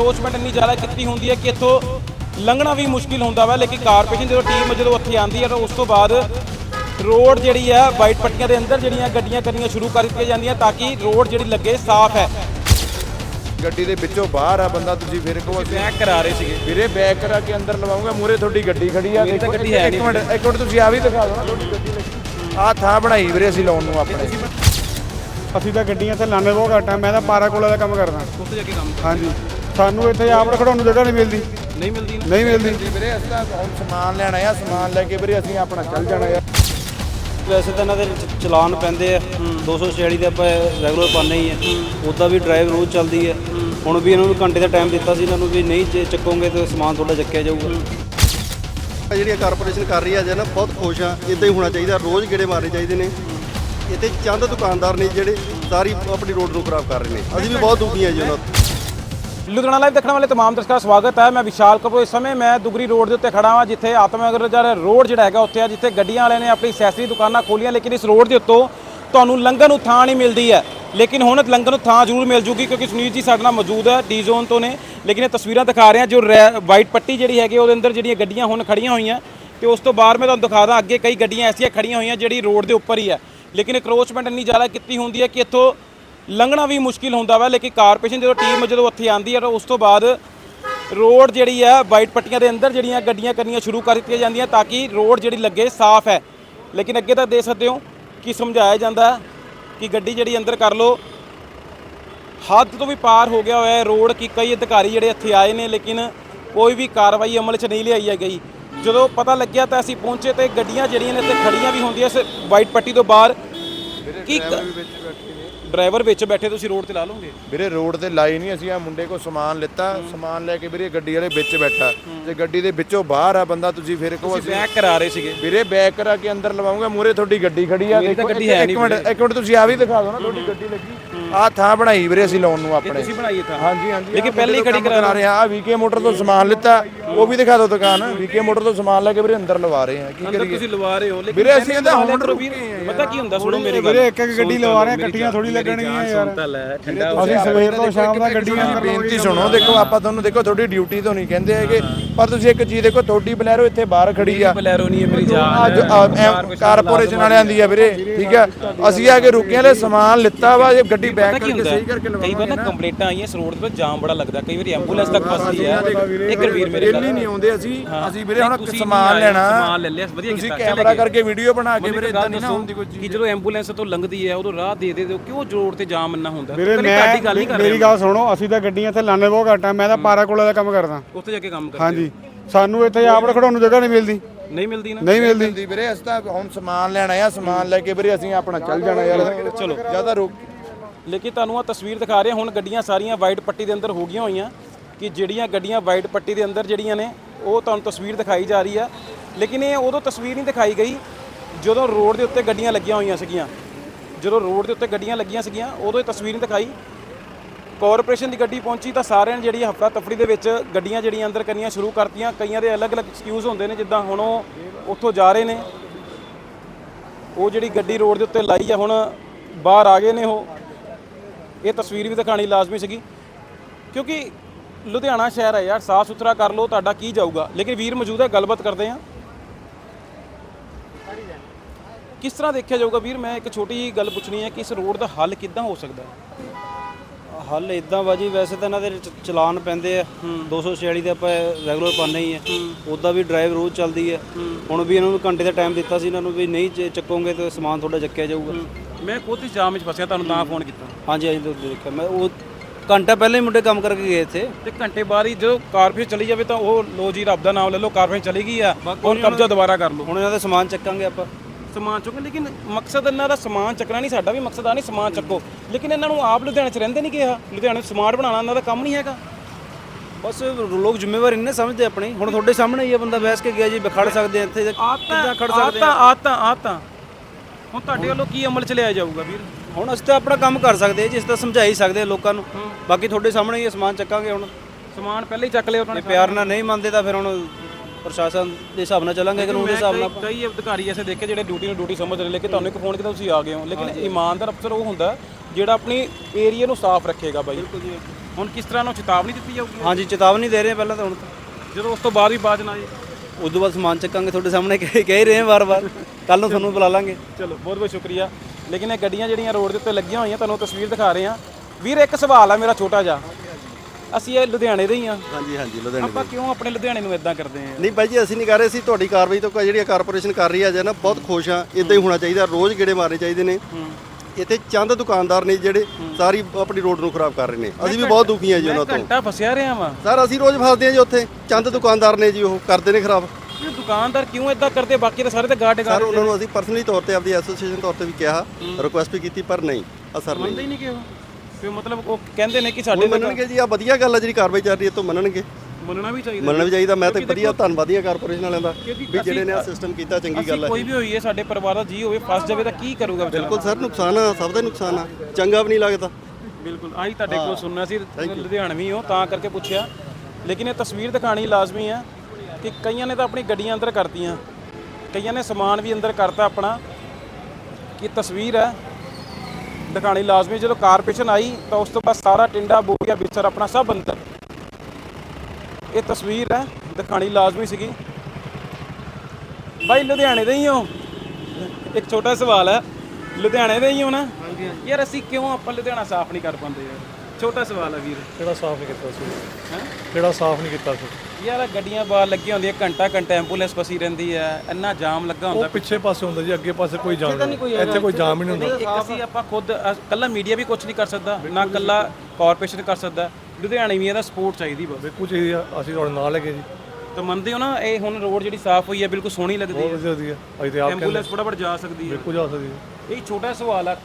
Encroachment ਇੰਨੀ ਜ਼ਿਆਦਾ ਕੀਤੀ ਹੁੰਦੀ ਹੈ ਕਿ ਇੱਥੋਂ ਲੰਘਣਾ ਵੀ ਮੁਸ਼ਕਿਲ ਹੁੰਦਾ ਵਾ ਲੇਕਿਨ ਕਾਰਪੋਰੇਸ਼ਨ ਜਦੋਂ ਟੀਮ ਜਦੋਂ ਉੱਥੇ ਆਂਦੀ ਹੈ ਤਾਂ ਉਸ ਤੋਂ ਬਾਅਦ ਰੋਡ ਜਿਹੜੀ ਹੈ ਵਾਈਟ ਪੱਟੀਆਂ ਦੇ ਅੰਦਰ ਜਿਹੜੀਆਂ ਗੱਡੀਆਂ ਕਰਨੀਆਂ ਸ਼ੁਰੂ ਕਰ ਦਿੱਤੀਆਂ ਜਾਂਦੀਆਂ ਤਾਂ ਕਿ ਰੋਡ ਜਿਹੜੀ ਲੱਗੇ ਸਾਫ਼ ਹੈ। ਗੱਡੀ ਦੇ ਵਿੱਚੋਂ ਬਾਹਰ ਆ ਬੰਦਾ ਤੁਸੀਂ ਫਿਰ ਕਹੋ ਅਸੀਂ ਬੈਕ ਕਰਾ ਰਹੇ ਸੀਗੇ। ਵੀਰੇ ਬੈਕ ਕਰਾ ਕੇ ਅੰਦਰ ਲਵਾਉਂਗਾ ਮੂਰੇ ਤੁਹਾਡੀ ਗੱਡੀ ਖੜੀ ਆ ਦੇਖੋ, ਗੱਡੀ ਹੈ ਇੱਕ ਨਹੀਂ ਮਿੰਟ ਇੱਕ ਮਿੰਟ ਤੁਸੀਂ ਆ ਵੀ ਦਿਖਾ ਦਿਓ ਆਹ ਥਾਂ ਬਣਾਈ ਵੀਰੇ ਅਸੀਂ ਲਾਉਣ ਨੂੰ ਆਪਣੇ। ਅਸੀਂ ਤਾਂ ਗੱਡੀਆਂ ਤੇ ਲਾਣੇ ਬਹੁਤ ਘੱਟ ਆ ਮੈਂ ਤਾਂ ਪਾਰਾ ਕੋਲੇ ਦਾ ਕੰਮ ਕਰਦਾ। ਉੱਥੇ ਜਾ ਕੇ ਕੰਮ ਹਾਂਜੀ। ਸਾਨੂੰ ਇੱਥੇ ਆਪ ਖੜਾਉਣ ਨੂੰ ਜਗ੍ਹਾ ਨਹੀਂ ਮਿਲਦੀ। ਨਹੀਂ ਮਿਲਦੀ। ਨਾ। ਨਹੀਂ ਮਿਲਦੀ। ਜੀ ਵੀਰੇ ਅਸੀਂ ਤਾਂ ਹੁਣ ਸਮਾਨ ਲੈਣਾ ਆ ਸਮਾਨ ਲੈ ਕੇ ਵੀਰੇ ਅਸੀਂ ਆਪਣਾ ਚੱਲ ਜਾਣਾ ਆ। ਵੈਸੇ ਤਾਂ ਇਹਨਾਂ ਦੇ ਚ- ਚਲਾਨ ਪੈਂਦੇ ਆ। 246 ਦੇ ਆਪਾਂ ਰੈਗੂਲਰ ਪਾਉਂਦੇ ਹੀ ਆ। ਉੱਦਾਂ ਵੀ ਡਰਾਈਵ ਰੋਜ਼ ਚੱਲਦੀ ਹੈ ਹੁਣ ਵੀ ਇਹਨਾਂ ਨੂੰ ਘੰਟੇ ਦਾ ਟਾਈਮ ਦਿੱਤਾ ਸੀ ਇਹਨਾਂ ਨੂੰ ਵੀ ਨਹੀਂ ਜੇ ਚੱਕੋਗੇ ਤਾਂ ਸਮਾਨ ਤੁਹਾਡਾ ਚੱਕਿਆ ਜਾਊਗਾ। ਜਿਹੜੀ ਕਾਰਪੋਰੇਸ਼ਨ ਕਰ ਰਹੀ ਹੈ ਜੇ ਨਾ ਬਹੁਤ ਖੁਸ਼ ਆ। ਇਦਾਂ ਹੀ ਹੋਣਾ ਚਾਹੀਦਾ ਰੋਜ਼ ਗੇੜੇ ਮਾਰਨੇ ਚਾਹੀਦੇ ਨੇ। ਇੱਥੇ ਚੰਦ ਦੁਕਾਨਦਾਰ ਨੇ ਜਿਹੜੇ ਸਾਰੀ ਆਪਣੀ ਰੋਡ ਨੂੰ ਖਰਾਬ ਕਰ ਰਹੇ ਨੇ। ਅਸੀਂ ਵੀ ਬਹੁਤ ਦੁਖੀ ਹਾਂ ਜੀ ਉਹਨਾਂ ਤੋਂ। ਲੁਧਿਆਣਾ ਲਾਈਵ ਦੇਖਣ ਵਾਲੇ तमाम ਦਰਸ਼ਕਾਂ ਦਾ ਸਵਾਗਤ ਹੈ ਮੈਂ ਵਿਸ਼ਾਲ ਕਪੂਰ ਇਸ ਸਮੇਂ ਮੈਂ ਦੁਗਰੀ ਰੋਡ ਦੇ ਉੱਤੇ ਖੜਾ ਹਾਂ ਜਿੱਥੇ ਆਤਮਨਗਰ ਜਿਹੜਾ ਰੋਡ ਜਿਹੜਾ ਹੈਗਾ ਉੱਥੇ ਆ ਜਿੱਥੇ ਗੱਡੀਆਂ ਵਾਲਿਆਂ ਨੇ ਆਪਣੀ ਸੈਸਰੀ ਦੁਕਾਨਾਂ ਖੋਲੀਆਂ ਲੇਕਿਨ ਇਸ ਰੋਡ ਦੇ ਉੱਤੋਂ ਤੁਹਾਨੂੰ ਲੰਘਣ ਨੂੰ ਥਾਂ ਨਹੀਂ ਮਿਲਦੀ ਹੈ ਲੇਕਿਨ ਹੁਣ ਲੰਘਣ ਨੂੰ ਥਾਂ ਜ਼ਰੂਰ ਮਿਲ ਜੂਗੀ ਕਿਉਂਕਿ ਸੁਨੀਲ ਜੀ ਸਾਡੇ ਨਾਲ ਮੌਜੂਦ ਹੈ ਡੀ ਜ਼ੋਨ ਤੋਂ ਨੇ ਲੇਕਿਨ ਇਹ ਤਸਵੀਰਾਂ ਦਿਖਾ ਰਹੇ ਹਾਂ ਜੋ ਵਾਈਟ ਪੱਟੀ ਜਿਹੜੀ ਹੈਗੀ ਉਹਦੇ ਅੰਦਰ ਜਿਹੜੀਆਂ ਗੱਡੀਆਂ ਹੁਣ ਖੜੀਆਂ ਹੋਈਆਂ ਤੇ ਉਸ ਤੋਂ ਬਾਅਦ ਮੈਂ ਤੁਹਾਨੂੰ ਦਿਖਾ ਦਾਂ ਅੱਗੇ ਕਈ ਗੱਡੀਆਂ ਐਸੀਆਂ ਖੜੀਆਂ ਹੋਈਆਂ ਜਿਹੜੀ ਰੋਡ ਦੇ ਉੱਪਰ ਹੀ ਹੈ ਲੇਕਿਨ ਇਨਕਰੋਚਮੈਂਟ ਇੰਨੀ ਜ਼ਿਆਦਾ ਕੀਤੀ ਹੁੰਦੀ ਹੈ ਕਿ ਇੱਥੋਂ ਲੰਘਣਾ ਵੀ ਮੁਸ਼ਕਿਲ ਹੁੰਦਾ ਵਾ, ਲੇਕਿਨ ਕਾਰਪੋਰੇਸ਼ਨ ਜਦੋਂ ਟੀਮ ਜਦੋਂ ਉੱਥੇ ਆਂਦੀ ਹੈ ਤਾਂ ਉਸ ਤੋਂ ਬਾਅਦ ਰੋਡ ਜਿਹੜੀ ਹੈ ਵਾਈਟ ਪੱਟੀਆਂ ਦੇ ਅੰਦਰ ਜਿਹੜੀਆਂ ਗੱਡੀਆਂ ਕਰਨੀਆਂ ਸ਼ੁਰੂ ਕਰ ਦਿੱਤੀਆਂ ਜਾਂਦੀਆਂ ਤਾਂ ਕਿ ਰੋਡ ਜਿਹੜੀ ਲੱਗੇ ਸਾਫ਼ ਹੈ। ਲੇਕਿਨ ਅੱਗੇ ਤਾਂ ਦੇਖ ਸਕਦੇ ਹੋ ਕਿ ਸਮਝਾਇਆ ਜਾਂਦਾ ਕਿ ਗੱਡੀ ਜਿਹੜੀ ਅੰਦਰ ਕਰ ਲਓ। ਹੱਦ ਤੋਂ ਵੀ ਪਾਰ ਹੋ ਗਿਆ ਹੋਇਆ ਹੈ ਰੋਡ ਕਿ ਕਈ ਅਧਿਕਾਰੀ ਜਿਹੜੇ ਇੱਥੇ ਆਏ ਨੇ, ਲੇਕਿਨ ਕੋਈ ਵੀ ਕਾਰਵਾਈ ਅਮਲ 'ਚ ਨਹੀਂ ਲਿਆਈ ਹੈ ਗਈ ਜਦੋਂ ਪਤਾ ਲੱਗਿਆ ਤਾਂ ਅਸੀਂ ਪਹੁੰਚੇ ਤੇ ਗੱਡੀਆਂ ਜਿਹੜੀਆਂ ਨੇ ਇੱਥੇ ਖੜੀਆਂ ਵੀ ਹੁੰਦੀਆਂ ਇਸ ਵਾਈਟ ਪੱਟੀ ਤੋਂ ਬਾਹਰ। ਕੀ ਡਰਾਈਵਰ ਵਿੱਚ ਬੈਠੇ ਤੁਸੀਂ ਰੋਡ ਤੇ ਲਾ ਲਓਗੇ? ਵੀਰੇ ਰੋਡ ਤੇ ਲਾਈ ਨਹੀਂ ਅਸੀਂ ਆ ਮੁੰਡੇ ਕੋ ਸਮਾਨ ਲਿੱਤਾ। ਸਮਾਨ ਲੈ ਕੇ ਵੀਰੇ ਗੱਡੀ ਵਾਲੇ ਵਿੱਚ ਬੈਠਾ। ਤੇ ਗੱਡੀ ਦੇ ਵਿੱਚੋਂ ਬਾਹਰ ਆ ਬੰਦਾ ਤੁਸੀਂ ਫਿਰ ਕਹੋ ਅਸੀਂ ਬੈਕ ਕਰਾ ਰਹੇ ਸੀਗੇ। ਵੀਰੇ ਬੈਕ ਕਰਾ ਕੇ ਅੰਦਰ ਲਵਾਉਂਗਾ। ਮੂਰੇ ਤੁਹਾਡੀ ਗੱਡੀ ਖੜੀ ਆ। ਦੇਖੋ, ਇੱਕ- ਮਿੰਟ ਇੱਕ ਮਿੰਟ ਤੁਸੀਂ ਆ ਵੀ ਦਿਖਾ ਦਿਓ ਨਾ ਤੁਹਾਡੀ ਗੱਡੀ ਲੱਗੀ। ਆਹ ਥਾਂ ਬਣਾਈ ਵੀਰੇ ਅਸੀਂ ਲਾਉਣ ਨੂੰ ਆਪਣੇ। ਤੁਸੀਂ ਬਣਾਈ ਥਾਂ। ਹਾਂਜੀ ਹਾਂਜੀ ਲੇਕਿਨ ਪਹਿਲੇ ਹੀ ਖੜੀ ਕਰਾ ਰਹੇ ਆ ਵੀਕੇ ਮੋਟਰ ਤੋਂ ਸਮਾਨ ਲਿੱਤਾ। ਉਹ ਵੀ ਦਿਖਾ ਦਿਓ ਦੁਕਾਨ। ਵੀਕੇ ਮੋਟਰ ਤੋਂ ਸਮਾਨ ਲੈ ਕੇ ਵੀਰੇ ਅੰਦਰ ਲਵਾ ਰਹੇ ਆ ਕੀ ਅੰਦਰ ਕਰੀਏ? ਤੁਸੀਂ ਲਵਾ ਰਹੇ ਹੋ ਲੇਕਿਨ ਵੀਰੇ ਅਸੀਂ ਇਹਦਾ ਹੁਣ ਕਰੋ ਵੀਰ ਪਤਾ ਕੀ ਹੁੰਦਾ ਸੁਣੋ ਮੇਰੀ ਗੱਲ ਵੀਰੇ ਇੱਕ ਇੱਕ ਗੱਡੀ ਲਵਾ ਰਹੇ ਆ ਇਕੱਠੀਆਂ ਥੋੜੀ ਲੱਗਣਗੀਆਂ ਯਾਰ। ਤਾਂ ਲੈ ਠੰਡਾ ਅਸੀਂ ਸਵੇਰ ਤੋਂ ਸ਼ਾਮ ਤੱਕ ਗੱਡੀਆਂ ਮੇਰੀ ਬੇਨਤੀ ਸੁਣੋ ਦੇਖੋ ਆਪਾਂ ਤੁਹਾਨੂੰ ਦੇਖੋ ਤੁਹਾਡੀ ਡਿਊਟੀ ਤੋਂ ਨਹੀਂ ਕਹਿੰਦੇ ਹੈਗੇ ਪਰ ਤੁਸੀਂ ਇੱਕ ਚੀਜ਼ ਦੇਖੋ ਤੁਹਾਡੀ ਬਲੈਰੋ ਇੱਥੇ ਬਾਹਰ ਖੜੀ ਆ। ਬਲੈਰੋ ਨਹੀਂ ਹੈ ਮੇਰੀ ਜਾਨ। ਅੱਜ ਕਾਰਪੋਰੇਸ਼ਨ ਵਾਲਿਆਂ ਦੀ ਆ ਵੀਰੇ ਠੀਕ ਆ? ਅਸੀਂ ਆ ਕੇ ਰੁਕੇ ਵਾਲੇ ਸਮਾਨ ਲਿੱਤਾ ਵਾ ਜੇ ਗੱਡੀ ਬੈਕ ਪਤਾ ਕੀ ਕਰਕੇ ਹੁੰਦਾ? ਸਹੀ ਕਰਕੇ ਕਈ ਵਾਰ ਨਾ ਕੰਪਲੇਂਟਾਂ ਆਈਆਂ ਇਸ ਰੋਡ ਤੇ ਜਾਮ ਬੜਾ ਲੱਗਦਾ ਕਈ ਵਾਰੀ ਐਂਬੂਲੈਂਸ ਤੱਕ ਫਸਦੀ ਹੈ ਇੱਕ ਵੀਰ ਮੇਰੇ ਦਿੱਲੀ ਨਹੀਂ ਆਉਂਦੇ ਅਸੀਂ। ਅਸੀਂ ਵੀਰੇ ਹੁਣ ਤੁਸੀਂ ਸਮਾਨ ਲੈਣਾ। ਸਮਾਨ ਲੈ ਲਿਆ ਵਧੀਆ ਤੁਸੀਂ ਕੀਤਾ ਕੈਮਰਾ ਕਰਕੇ ਵੀਡੀਓ ਬਣਾ ਕੇ ਵੀਰੇ ਇਦਾਂ ਨਹੀਂ ਨਾ ਹੁੰਦੀ ਕੋਈ ਕਿ ਜਦੋਂ ਐਂਬੂਲੈਂਸ ਤੋਂ ਲੰਘਦੀ ਹੈ ਉਦੋਂ ਰਾਹ ਦੇ ਦੇ ਦਿਓ ਕਿਉਂ ਰੋਡ ਤੇ ਜਾਮ ਇੰਨਾ ਹੁੰਦਾ? ਵੀਰੇ ਮੈਂ ਤੁਹਾਡੀ ਗੱਲ ਨਹੀਂ ਕਰ ਮੇਰੀ ਗੱਲ ਸੁਣੋ ਅਸੀਂ ਤਾਂ ਗੱਡੀਆਂ ਤੇ ਲਾਣੇ ਬਹੁਤ ਘੱਟ ਆ ਮੈਂ ਤਾਂ ਪਾਰਾ ਕੋਲੇ ਦਾ ਕੰਮ ਕਰਦਾ। ਉੱਥੇ ਜਾ ਕੇ ਕੰਮ ਕਰਦੇ ਹਾਂਜੀ। ਸਾਨੂੰ ਇੱਥੇ ਆਪ ਖੜਾਉਣ ਨੂੰ ਜਗ੍ਹਾ ਨਹੀਂ ਮਿਲਦੀ। ਨਹੀਂ ਮਿਲਦੀ ਨਾ? ਨਹੀਂ ਮਿਲਦੀ। ਵੀਰੇ ਅਸੀਂ ਤਾਂ ਹੁਣ ਸਮਾਨ ਲੈਣਾ ਆ ਸਮਾਨ ਲੈ ਕੇ ਵੀਰੇ ਅਸੀਂ ਆਪਣਾ ਚੱਲ ਜਾਣਾ ਯਾਰ। ਚਲੋ। ਜ਼ਿਆਦਾ ਰੁਕ। ਲੇਕਿਨ ਤੁਹਾਨੂੰ ਆ ਤਸਵੀਰ ਦਿਖਾ ਰਹੇ ਹੁਣ ਗੱਡੀਆਂ ਸਾਰੀਆਂ ਵਾਈਟ ਪੱਟੀ ਦੇ ਅੰਦਰ ਹੋ ਗਈਆਂ ਹੋਈਆਂ। ਕਿ ਜਿਹੜੀਆਂ ਗੱਡੀਆਂ ਵਾਈਟ ਪੱਟੀ ਦੇ ਅੰਦਰ ਜਿਹੜੀਆਂ ਨੇ, ਉਹ ਤੁਹਾਨੂੰ ਤਸਵੀਰ ਦਿਖਾਈ ਜਾ ਰਹੀ ਆ। ਲੇਕਿਨ ਇਹ ਉਦੋਂ ਤਸਵੀਰ ਨਹੀਂ ਦਿਖਾਈ ਗਈ ਜਦੋਂ ਰੋਡ ਦੇ ਉੱਤੇ ਗੱਡੀਆਂ ਲੱਗੀਆਂ ਹੋਈਆਂ ਸੀਗੀਆਂ। ਜਦੋਂ ਰੋਡ ਦੇ ਉੱਤੇ ਗੱਡੀਆਂ ਲੱਗੀਆਂ ਸੀਗੀਆਂ, ਉਦੋਂ ਇਹ ਤਸਵੀਰ ਨਹੀਂ ਦਿਖਾਈ। ਕਾਰਪੋਰੇਸ਼ਨ ਦੀ ਗੱਡੀ ਪਹੁੰਚੀ ਤਾਂ ਸਾਰਿਆਂ ਨੇ ਜਿਹੜੀ ਹਫੜਾ ਤਫੜੀ ਦੇ ਵਿੱਚ ਗੱਡੀਆਂ ਜਿਹੜੀਆਂ ਅੰਦਰ ਕਰਨੀਆਂ ਸ਼ੁਰੂ ਕਰਤੀਆਂ। ਕਈਆਂ ਦੇ ਅਲੱਗ-ਅਲੱਗ ਐਕਸਕਿਊਜ਼ ਹੁੰਦੇ ਨੇ, ਜਿੱਦਾਂ ਹੁਣ ਉਹ ਉੱਥੋਂ ਜਾ ਰਹੇ ਨੇ। ਉਹ ਜਿਹੜੀ ਗੱਡੀ ਰੋਡ ਦੇ ਉੱਤੇ ਲਾਈ ਆ, ਹੁਣ ਬਾਹਰ ਆ ਗਏ ਨੇ ਉਹ। ਇਹ ਤਸਵੀਰ ਵੀ ਦਿਖਾਣੀ ਲਾਜ਼ਮੀ ਸੀਗੀ। ਕਿਉਂਕਿ ਲੁਧਿਆਣਾ ਸ਼ਹਿਰ ਹੈ ਯਾਰ ਸਾਫ਼ ਸੁਥਰਾ ਕਰ ਲਓ ਤੁਹਾਡਾ ਕੀ ਜਾਊਗਾ। ਲੇਕਿਨ ਵੀਰ ਮੌਜੂਦ ਹੈ ਗੱਲਬਾਤ ਕਰਦੇ ਆ ਕਿਸ ਤਰ੍ਹਾਂ ਦੇਖਿਆ ਜਾਊਗਾ ਵੀਰ? ਮੈਂ ਇੱਕ ਛੋਟੀ ਜਿਹੀ ਗੱਲ ਪੁੱਛਣੀ ਹੈ ਕਿ ਇਸ ਰੋਡ ਦਾ ਹੱਲ ਕਿੱਦਾਂ ਹੋ ਸਕਦਾ ਹੈ? ਹੱਲ ਇਦਾਂ ਵਾ ਜੀ ਵੈਸੇ ਤਾਂ ਇਹਨਾਂ ਦੇ ਚ- ਚਲਾਨ ਪੈਂਦੇ ਆ। 246 ਦੇ ਆਪਾਂ ਰੈਗੂਲਰ ਪਾਉਂਦੇ ਹੀ ਆ। ਉੱਦਾਂ ਵੀ ਡਰਾਈਵ ਰੋਜ਼ ਚੱਲਦੀ ਹੈ। ਹੁਣ ਵੀ ਇਹਨਾਂ ਨੂੰ ਘੰਟੇ ਦਾ ਟਾਈਮ ਦਿੱਤਾ ਸੀ ਇਹਨਾਂ ਨੂੰ ਵੀ ਨਹੀਂ ਜੇ ਚੱਕੋਗੇ ਤਾਂ ਸਮਾਨ ਤੁਹਾਡਾ ਚੱਕਿਆ ਜਾਊਗਾ। ਮੈਂ ਖੁਦ ਹੀ ਜਾਮ ਵਿੱਚ ਫਸਿਆ ਤੁਹਾਨੂੰ ਤਾਂ ਫੋਨ ਕੀਤਾ। ਹਾਂਜੀ ਹਾਂਜੀ ਦੇਖਿਆ। ਮੈਂ ਉਹ ਘੰਟਾ ਪਹਿਲਾਂ ਹੀ ਮੁੰਡੇ ਕੰਮ ਕਰਕੇ ਗਏ ਇੱਥੇ। ਤੇ ਘੰਟੇ ਬਾਅਦ ਹੀ ਜਦੋਂ ਕਾਰਪੋਰੇਸ਼ਨ ਚਲੀ ਜਾਵੇ ਤਾਂ ਉਹ ਲੋ ਜੀ ਰੱਬ ਦਾ ਨਾਮ ਲੈ ਲਓ ਕਾਰਪੋਰੇਸ਼ਨ ਚਲੀ ਗਈ ਆ ਹੁਣ ਕਬਜ਼ਾ ਦੁਬਾਰਾ ਕਰ ਲਓ। ਹੁਣ ਇਹਨਾਂ ਦਾ ਸਮਾਨ ਚੱਕਾਂਗੇ ਆਪਾਂ। ਸਮਾਨ ਚੁੱਕੋ ਲੇਕਿਨ ਮਕਸਦ ਇਹਨਾਂ ਦਾ ਸਮਾਨ ਚੱਕਣਾ ਨਹੀਂ ਸਾਡਾ ਵੀ ਮਕਸਦ ਆ ਨਹੀਂ ਸਮਾਨ ਚੱਕੋ। ਲੇਕਿਨ ਇਹਨਾਂ ਨੂੰ ਆਪ ਲੁਧਿਆਣੇ 'ਚ ਰਹਿੰਦੇ ਨਹੀਂ ਕਿਹਾ। ਲੁਧਿਆਣੇ ਸਮਾਰਟ ਬਣਾਉਣਾ ਇਹਨਾਂ ਦਾ ਕੰਮ ਨਹੀਂ ਹੈਗਾ। ਬਸ ਲੋਕ ਜ਼ਿੰਮੇਵਾਰੀ ਨਹੀਂ ਨਾ ਸਮਝਦੇ ਆਪਣੀ। ਹੁਣ ਤੁਹਾਡੇ ਸਾਹਮਣੇ ਹੀ ਇਹ ਬੰਦਾ ਬਹਿਸ ਕੇ ਗਿਆ ਜੀ ਖੜ ਸਕਦੇ ਆ ਇੱਥੇ ਕਿੱਦਾਂ ਖੜ ਸਕਦੇ ਆਤਾਂ ਆਤਾਂ ਆਤਾਂ ਹੁਣ ਤੁਹਾਡੇ ਵੱਲੋਂ ਕੀ ਅਮਲ ਚ ਲਿਆ ਜਾਊਗਾ ਵੀਰ? ਹੁਣ ਅਸੀਂ ਤਾਂ ਆਪਣਾ ਕੰਮ ਕਰ ਸਕਦੇ ਹਾਂ ਜਿਸ ਤਰ੍ਹਾਂ ਸਮਝਾਈ ਸਕਦੇ ਹਾਂ ਲੋਕਾਂ ਨੂੰ। ਬਾਕੀ ਤੁਹਾਡੇ ਸਾਹਮਣੇ ਹੀ ਇਹ ਸਮਾਨ ਚੱਕਾਂਗੇ ਹੁਣ। ਸਮਾਨ ਪਹਿਲੇ ਹੀ ਚੱਕ ਲਿਆ ਉਹਨਾਂ ਜੇ ਨੇ ਪਿਆਰ ਨਾਲ ਨਹੀਂ ਮੰਨਦੇ ਤਾਂ ਫਿਰ ਹੁਣ ਪ੍ਰਸ਼ਾਸਨ ਦੇ ਹਿਸਾਬ ਨਾਲ ਚੱਲਾਂਗੇ ਕਾਨੂੰਨ ਦੇ ਹਿਸਾਬ ਨਾਲ ਕਈ- ਅਧਿਕਾਰੀ ਐਸੇ ਦੇਖੇ ਜਿਹੜੇ ਡਿਊਟੀ ਨੂੰ ਡਿਊਟੀ ਸਮਝ ਰਹੇ ਲੇਕਿਨ ਤੁਹਾਨੂੰ ਇੱਕ ਫੋਨ ਕੀਤਾ ਤੁਸੀਂ ਆ ਗਏ ਹੋ। ਲੇਕਿਨ ਇਮਾਨਦਾਰ ਅਫਸਰ ਉਹ ਹੁੰਦਾ ਜਿਹੜਾ ਆਪਣੀ ਏਰੀਆ ਨੂੰ ਸਾਫ਼ ਰੱਖੇਗਾ ਬਾਈ। ਹੁਣ ਕਿਸ ਤਰ੍ਹਾਂ ਨੂੰ ਚੇਤਾਵਨੀ ਦਿੱਤੀ ਜਾਊਗੀ? ਹਾਂਜੀ ਚੇਤਾਵਨੀ ਦੇ ਰਹੇ ਆ ਪਹਿਲਾਂ ਤਾਂ ਹੁਣ ਤਾਂ। ਜਦੋਂ ਉਸ ਤੋਂ ਬਾਅਦ ਵੀ ਬਾਜ ਨਾ ਆਏ। ਉਸ ਤੋਂ ਬਾਅਦ ਸਮਾਨ ਚੱਕਾਂਗੇ ਤੁਹਾਡੇ ਸਾਹਮਣੇ ਕਹਿ ਕਹਿ ਹੀ ਰਹੇ ਆ ਵਾਰ-ਵਾਰ। ਕੱਲ ਨੂੰ ਤੁਹਾਨੂੰ ਬੁਲਾ ਲਾਂਗੇ। ਚਲੋ ਬਹੁਤ ਬਹੁਤ ਸ਼ੁਕਰੀਆ। ਲੇਕਿਨ ਇਹ ਗੱਡੀਆਂ ਜਿਹੜੀਆਂ ਰੋਡ ਦੇ ਉੱਤੇ ਲੱਗੀਆਂ ਹੋਈਆਂ ਤੁਹਾਨੂੰ ਤਸਵੀਰ ਦਿਖਾ ਰਹੇ ਹਾਂ। ਵੀਰ ਇੱਕ ਸਵਾਲ ਆ ਮੇਰਾ ਛੋਟਾ ਜਿਹਾ। ਅਸੀਂ ਇਹ ਲੁਧਿਆਣੇ ਦੇ ਹੀ ਆ। ਹਾਂਜੀ ਹਾਂਜੀ ਲੁਧਿਆਣੇ ਆਪਾਂ ਕਿਉਂ ਆਪਣੇ ਲੁਧਿਆਣੇ ਨੂੰ ਇਦਾਂ ਕਰਦੇ ਆ? ਨਹੀਂ ਬਾਈ ਜੀ ਅਸੀਂ ਨਹੀਂ ਕਰ ਰਹੇ ਸੀ ਤੁਹਾਡੀ ਕਾਰਵਾਈ ਤੋਂ ਜਿਹੜੀ ਕਾਰਪੋਰੇਸ਼ਨ ਕਰ ਰਹੀ ਹੈ ਜੇ ਨਾ ਬਹੁਤ ਖੁਸ਼ ਆ। ਇਦਾਂ ਹੀ ਹੋਣਾ ਚਾਹੀਦਾ ਰੋਜ਼ ਗੇੜੇ ਮਾਰਨੇ ਚਾਹੀਦੇ ਨੇ। ਇੱਥੇ ਚੰਦ ਦੁਕਾਨਦਾਰ ਨੇ ਜਿਹੜੇ ਸਾਰੀ ਆਪਣੀ ਰੋਡ ਨੂੰ ਖਰਾਬ ਕਰ ਰਹੇ ਨੇ। ਅਸੀਂ ਵੀ ਬਹੁਤ ਦੁਖੀ ਹਾਂ ਜੀ ਉਹਨਾਂ ਤੋਂ। ਘੰਟਾ ਫਸਿਆ ਰਿਹਾ ਵਾਂ। ਸਰ ਅਸੀਂ ਰੋਜ਼ ਫਸਦੇ ਹਾਂ ਜੀ ਉੱਥੇ। ਚੰਦ ਦੁਕਾਨਦਾਰ ਨੇ ਜੀ ਉਹ ਕਰਦੇ ਨੇ ਖਰਾਬ। ਇਹ ਦੁਕਾਨਦਾਰ ਕਿਉਂ ਇਦਾਂ ਕਰਦੇ? ਬਾਕੀ ਤਾਂ ਸਾਰੇ ਤੇ ਗਾਟੇ ਸਰ ਉਹਨਾਂ ਨੂੰ ਅਸੀਂ ਪਰਸਨਲੀ ਤੌਰ ਤੇ ਆਪਦੀ ਐਸੋਸੀਏਸ਼ਨ ਤੌਰ ਤੇ ਵੀ ਕਿਹਾ ਰਿਕੁਐਸਟ ਵੀ ਕੀਤੀ ਪਰ ਨਹੀਂ ਅਸਰ ਨਹੀਂ ਮੰਨਦੇ ਹੀ ਨਹੀਂ ਕਿ ਉਹ ਫਿਰ ਮਤਲਬ ਉਹ ਕਹਿੰਦੇ ਨੇ ਕਿ ਹੁਣ ਸਾਡੇ ਤੇ ਮੰਨਣਗੇ ਜੀ ਆ ਵਧੀਆ ਗੱਲ ਹੈ ਜਿਹੜੀ ਕਾਰਵਾਈ ਚੱਲ ਰਹੀ ਹੈ ਤੋਂ ਮੰਨਣਗੇ। ਮੰਨਣਾ ਵੀ ਚਾਹੀਦਾ ਮੰਨਣਾ ਵੀ ਚਾਹੀਦਾ ਮੈਂ ਤੇ ਵਧੀਆ ਧੰਨਵਾਦੀ ਹਾਂ ਕਾਰਪੋਰੇਸ਼ਨ ਵਾਲਿਆਂ ਦਾ ਕਿਉਂਕਿ ਵੀ ਜਿਹੜੇ ਨੇ ਆ ਸਿਸਟਮ ਕੀਤਾ ਚੰਗੀ ਗੱਲ ਅਸੀਂ ਹੈ ਕੋਈ ਵੀ ਹੋਈ ਹੈ ਸਾਡੇ ਪਰਿਵਾਰ ਦਾ ਜੀ ਹੋਵੇ ਫਸ ਜਾਵੇ ਤਾਂ ਕੀ ਕਰੂਗਾ ਵਿਚਾਰਾ? ਬਿਲਕੁਲ ਸਰ ਨੁਕਸਾਨ ਆ ਸਭ ਦਾ ਨੁਕਸਾਨ ਆ ਚੰਗਾ ਵੀ ਨਹੀਂ ਲੱਗਦਾ। ਬਿਲਕੁਲ ਆਹੀ ਤੁਹਾਡੇ ਕੋਲ ਸੁਣਨਾ ਸੀ ਲੁਧਿਆਣਵੀ ਹੋ ਤਾਂ ਕਰਕੇ ਪੁੱਛਿਆ। ਲੇਕਿਨ ਇਹ ਤਸਵੀਰ ਦਿਖਾਣੀ ਲਾਜ਼ਮੀ ਹੈ ਕਿ ਕਈਆਂ ਨੇ ਤਾਂ ਆਪਣੀ ਗੱਡੀਆਂ ਅੰਦਰ ਕਰਤੀਆਂ। ਕਈਆਂ ਨੇ ਸਮਾਨ ਵੀ ਅੰਦਰ ਕਰਤਾ ਆਪਣਾ। ਕਿ ਤਸਵੀਰ ਹੈ? ਦਿਖਾਣੀ ਲਾਜ਼ਮੀ ਜਦੋਂ ਕਾਰਪੋਰੇਸ਼ਨ ਆਈ ਤਾਂ ਉਸ ਤੋਂ ਬਾਅਦ ਸਾਰਾ ਟਿੰਡਾ ਬੋਰੀਆ ਬਿਸਰ ਆਪਣਾ ਸਭ ਅੰਦਰ। ਇਹ ਤਸਵੀਰ ਹੈ ਦਿਖਾਣੀ ਲਾਜ਼ਮੀ ਸੀਗੀ। ਬਾਈ ਲੁਧਿਆਣੇ ਦੇ ਹੀ ਹੋ। ਇੱਕ ਛੋਟਾ ਸਵਾਲ ਹੈ ਲੁਧਿਆਣੇ ਦੇ ਹੀ ਹੋ ਨਾ? ਯਾਰ ਅਸੀਂ ਕਿਉਂ ਆਪਾਂ ਲੁਧਿਆਣਾ ਸਾਫ਼ ਨਹੀਂ ਕਰ ਪਾਉਂਦੇ ਯਾਰ? ਛੋਟਾ ਸਵਾਲ ਹੈ ਵੀਰ। ਕਿਹੜਾ ਸਾਫ਼ ਨਹੀਂ ਕੀਤਾ ਸੀ? ਹੈਂ? ਕਿਹੜਾ ਸਾਫ਼ ਨਹੀਂ ਕੀਤਾ ਸੀ? ਯਾਰ ਆਹ ਗੱਡੀਆਂ ਬਾਹਰ ਲੱਗੀਆਂ ਹੁੰਦੀਆਂ ਘੰਟਾ ਘੰਟਾ ਐਂਬੂਲੈਂਸ ਫਸੀ ਰਹਿੰਦੀ ਹੈ ਇੰਨਾ ਜਾਮ ਲੱਗਾ ਹੁੰਦਾ ਉਹ ਪਿੱਛੇ ਪਾਸੇ ਹੁੰਦਾ ਜੀ ਅੱਗੇ ਪਾਸੇ ਕੋਈ ਜਾਮ ਨਹੀਂ ਇੱਥੇ ਕੋਈ ਜਾਮ ਹੀ ਨਹੀਂ ਹੁੰਦਾ। ਇੱਕ ਅਸੀਂ ਆਪਾਂ ਖੁਦ ਕੱਲਾ ਮੀਡੀਆ ਵੀ ਕੁਝ ਨਹੀਂ ਕਰ ਸਕਦਾ ਨਾ ਕੱਲਾ ਕਾਰਪੋਰੇਸ਼ਨ ਕਰ ਸਕਦਾ। ਲੁਧਿਆਣੇ ਵੀ ਇਹਦਾ ਸਪੋਰਟ ਚਾਹੀਦੀ ਬਸ। ਬਿਲਕੁਲ ਜੀ ਅਸੀਂ ਤੁਹਾਡੇ ਨਾਲ ਹੈਗੇ ਜੀ। ਤਾਂ ਮੰਨਦੇ ਹੋ ਨਾ ਇਹ ਹੁਣ ਰੋਡ ਜਿਹੜੀ ਸਾਫ਼ ਹੋਈ ਹੈ ਬਿਲਕੁਲ ਸੋਹਣੀ ਲੱਗਦੀ ਬਹੁਤ ਹੈ ਵਧੀਆ ਵਧੀਆ। ਅਸੀਂ ਤੇ ਆਪ ਕਹਿੰਦੇ ਐਂਬੂਲੈਂਸ ਫਟਾਫਟ ਜਾ ਸਕਦੀ ਹੈ ਬਿਲਕੁਲ ਜਾ ਸਕਦੀ ਹੈ ਇਹ ਛੋਟਾ ਸਵਾਲ ਆ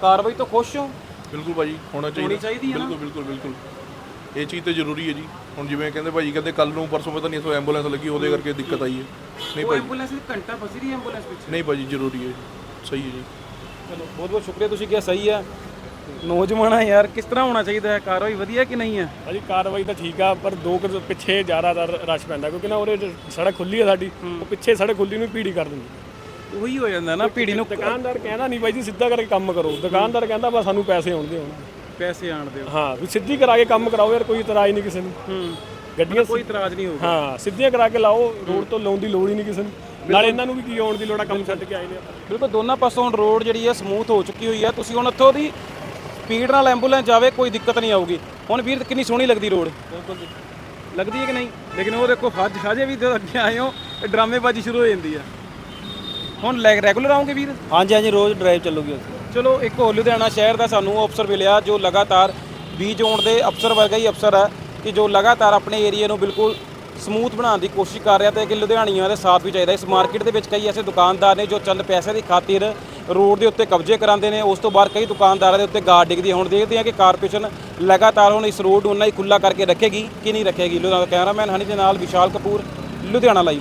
ਕਾਰਵਾਈ ਤੋਂ ਖੁਸ਼ ਹੋ? ਬਿਲਕੁਲ ਭਾਜੀ ਹੋਣਾ ਚਾਹੀਦਾ। ਚਾਹੀਦੀ ਹੈ ਨਾ। ਬਿਲਕੁਲ ਬਿਲਕੁਲ ਬਿਲਕੁਲ। ਇਹ ਚੀਜ਼ ਤੇ ਜ਼ਰੂਰੀ ਹੈ ਜੀ। ਹੁਣ ਜਿਵੇਂ ਕਹਿੰਦੇ ਭਾਜੀ ਕਹਿੰਦੇ ਕੱਲ ਨੂੰ ਪਰਸੋਂ ਪਤਾ ਨਹੀਂ ਸੋ ਐਂਬੂਲੈਂਸ ਲੱਗੀ ਉਹਦੇ ਕਰਕੇ ਦਿੱਕਤ ਆਈ ਹੈ। ਨਹੀਂ ਉਹ ਭਾਜੀ। ਐਂਬੂਲੈਂਸ ਦੀ ਘੰਟਾ ਫਸੀ ਰਹੀ ਐਂਬੂਲੈਂਸ ਵਿੱਚ ਨਹੀਂ ਭਾਜੀ ਜ਼ਰੂਰੀ ਹੈ ਸਹੀ ਹੈ ਜੀ। ਚਲੋ ਬਹੁਤ ਬਹੁਤ ਸ਼ੁਕਰੀਆ ਤੁਸੀਂ ਕਿਹਾ ਸਹੀ ਹੈ। ਨੌਜਵਾਨ ਯਾਰ ਕਿਸ ਤਰ੍ਹਾਂ ਹੋਣਾ ਚਾਹੀਦਾ ਹੈ? ਕਾਰਵਾਈ ਵਧੀਆ ਕਿ ਨਹੀਂ ਹੈ? ਭਾਜੀ ਕਾਰਵਾਈ ਤਾਂ ਠੀਕ ਆ ਪਰ ਦੋ ਕੁ ਪਿੱਛੇ ਜ਼ਿਆਦਾਤਰ ਰਸ਼ ਪੈਂਦਾ ਕਿਉਂਕਿ ਨਾ ਉਹਦੇ ਸੜਕ ਖੁੱਲੀ ਆ ਸਾਡੀ। ਉਹ ਪਿੱਛੇ ਸੜਕ ਖੁੱਲੀ ਨੂੰ ਭੀੜੀ ਕਰ ਦਿੰਦੀ। ਉਹੀ ਹੋ ਜਾਂਦਾ ਨਾ ਭੀੜੀ ਨੂੰ ਦੁਕਾਨਦਾਰ ਕਹਿੰਦਾ ਨਹੀਂ ਬਾਈ ਜੀ ਸਿੱਧਾ ਕਰਕੇ ਕੰਮ ਕਰੋ। ਦੁਕਾਨਦਾਰ ਕਹਿੰਦਾ ਬਸ ਸਾਨੂੰ ਪੈਸੇ ਆਉਣਗੇ ਹੁਣ। ਪੈਸੇ ਆਣ ਦਿਓ। ਹਾਂ ਵੀ ਸਿੱਧੀ ਕਰਾ ਕੇ ਕੰਮ ਕਰਾਓ ਯਾਰ ਕੋਈ ਇਤਰਾਜ਼ ਨਹੀਂ ਕਿਸੇ ਨੂੰ। ਹੂੰ। ਗੱਡੀਆਂ ਕੋਈ ਇਤਰਾਜ਼ ਨਹੀਂ ਹੋਊਗਾ। ਹਾਂ ਸਿੱਧੀਆਂ ਕਰਾ ਕੇ ਲਾਓ ਰੋਡ ਤੋਂ ਲਾਉਣ ਦੀ ਲੋੜ ਹੀ ਨਹੀਂ ਕਿਸੇ ਨੂੰ। ਨਾਲੇ ਇਹਨਾਂ ਨੂੰ ਵੀ ਕੀ ਆਉਣ ਦੀ ਲੋੜ ਆ ਕੰਮ ਛੱਡ ਕੇ ਆਏ ਨੇ ਬਿਲਕੁਲ ਦੋਨਾਂ ਪਾਸੋਂ ਹੁਣ ਰੋਡ ਜਿਹੜੀ ਹੈ ਸਮੂਥ ਹੋ ਚੁੱਕੀ ਹੋਈ ਹੈ ਤੁਸੀਂ ਹੁਣ ਉੱਥੋਂ ਦੀ ਸਪੀਡ ਨਾਲ ਐਂਬੂਲੈਂਸ ਜਾਵੇ ਕੋਈ ਦਿੱਕਤ ਨਹੀਂ ਆਊਗੀ। ਹੁਣ ਵੀਰ ਕਿੰਨੀ ਸੋਹਣੀ ਲੱਗਦੀ ਰੋਡ। ਲੱਗਦੀ ਹੈ ਕਿ ਨਹੀਂ? ਲੇਕਿਨ ਉਹ ਦੇਖੋ ਹਜ ਹਜੇ ਵੀ ਜਦੋਂ ਅੱਗੇ ਆਏ ਹੋ ਡਰਾਮੇਬਾਜ਼ੀ ਸ਼ੁਰੂ ਹੋ ਜਾਂਦੀ ਹੈ ਹੁਣ ਰੈਗੂਲਰ ਆਉਂਗੇ ਵੀਰ? ਹਾਂਜੀ ਹਾਂਜੀ ਰੋਜ਼ ਡਰਾਈਵ ਚੱਲੂਗੀ ਉੱਥੇ। ਚਲੋ ਇੱਕ ਹੋਰ ਲੁਧਿਆਣਾ ਸ਼ਹਿਰ ਦਾ ਸਾਨੂੰ ਅਫਸਰ ਮਿਲਿਆ ਜੋ ਲਗਾਤਾਰ ਬੀ ਜ਼ੋਨ ਦੇ ਅਫਸਰ ਵਰਗਾ ਹੀ ਅਫਸਰ ਹੈ ਕਿ ਜੋ ਲਗਾਤਾਰ ਆਪਣੇ ਏਰੀਆ ਨੂੰ ਬਿਲਕੁਲ ਸਮੂਥ ਬਣਾਉਣ ਦੀ ਕੋਸ਼ਿਸ਼ ਕਰ ਰਿਹਾ ਤੇ ਕਿ ਲੁਧਿਆਣੀਆਂ ਦੇ ਸਾਥ ਵੀ ਚਾਹੀਦਾ। ਇਸ ਮਾਰਕੀਟ ਦੇ ਵਿੱਚ ਕਈ ਐਸੇ ਦੁਕਾਨਦਾਰ ਨੇ ਜੋ ਚੰਦ ਪੈਸੇ ਦੀ ਖਾਤਰ ਰੋਡ ਦੇ ਉੱਤੇ ਕਬਜ਼ੇ ਕਰਾਉਂਦੇ ਨੇ। ਉਸ ਤੋਂ ਬਾਅਦ ਕਈ ਦੁਕਾਨਦਾਰਾਂ ਦੇ ਉੱਤੇ ਗਾਰਡ ਡਿੱਗਦੀ ਹੈ। ਹੁਣ ਦੇਖਦੇ ਹਾਂ ਕਿ ਕਾਰਪੋਰੇਸ਼ਨ ਲਗਾਤਾਰ ਹੁਣ ਇਸ ਰੋਡ ਨੂੰ ਉਨਾ ਹੀ ਖੁੱਲਾ ਕਰਕੇ ਰੱਖੇਗੀ ਕਿ ਨਹੀਂ ਰੱਖੇਗੀ। ਲੁਧਿਆਣਾ ਕੈਮਰਾਮੈਨ ਹਨੀ ਦੇ ਨਾਲ ਵਿਸ਼ਾਲ ਕਪੂਰ ਲੁਧਿਆਣਾ ਲਾਈਵ